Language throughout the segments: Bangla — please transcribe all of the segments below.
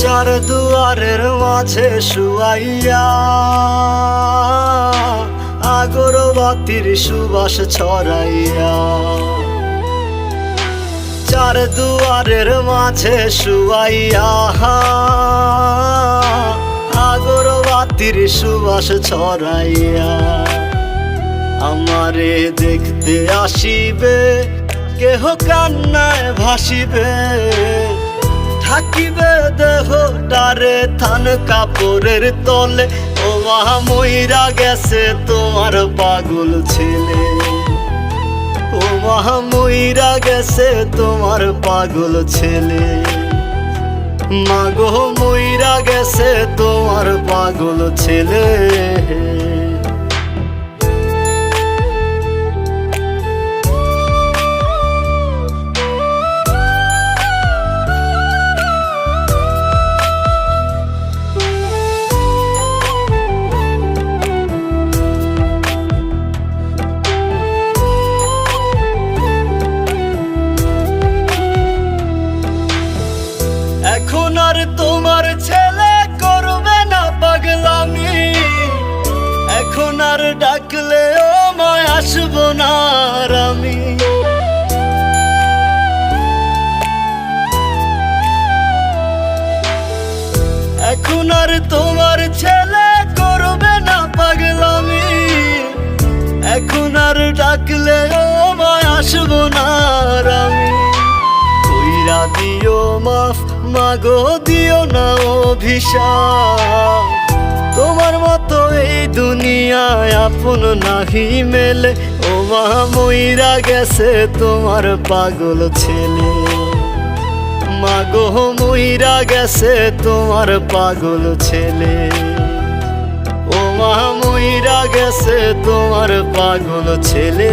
চার দুয়ারের মাঝে শুয়াইয়া আগরবাতির সুবাস ছড়াইয়া। চার দুয়ারের মাঝে শুয়াইয়া আগরবাতির সুবাস ছড়াইয়া। আমারে দেখতে আসিবে, কেহ কান্নায় ভাসিবে। থাকিবে দেহ ডারে থান কাপড়ের তলে মহা মইরা গেছে তোমার পাগল ছেলে। ও মা মইরা গেছে তোমার পাগল ছেলে। মাগো মইরা গেছে তোমার পাগল ছেলে। আর ডাকলে ও মায় আসব না আমি। এখন আর তোমার ছেলে করবে না পাগলামি। এখন আর ডাকলে ও মায় আসব না আমি। কইরা দিও মাফ, মাগো দিও না অভিশাপ। তোমার মতো এই দুনিয়ায় আপন নাহি মেলে। ও মা, মইরা গেছে তোমার পাগল ছেলে। মাগো মইরা গেছে তোমার পাগল ছেলে। ও মা, মইরা গেছে তোমার পাগল ছেলে।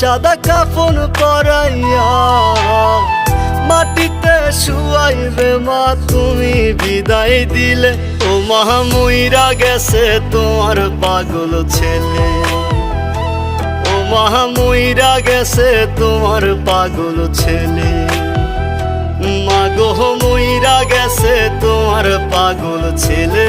সাদা কাফন পরাইয়া মাটিতে শুয়াইবে মা, তুমি বিদায় দিলে। ও মহামুইরা গেছে তোমার পাগল ছেলে। ও মহামুইরা গেছে তোমার পাগল ছেলে। মাগো মইরা গেছে তোমার পাগল ছেলে।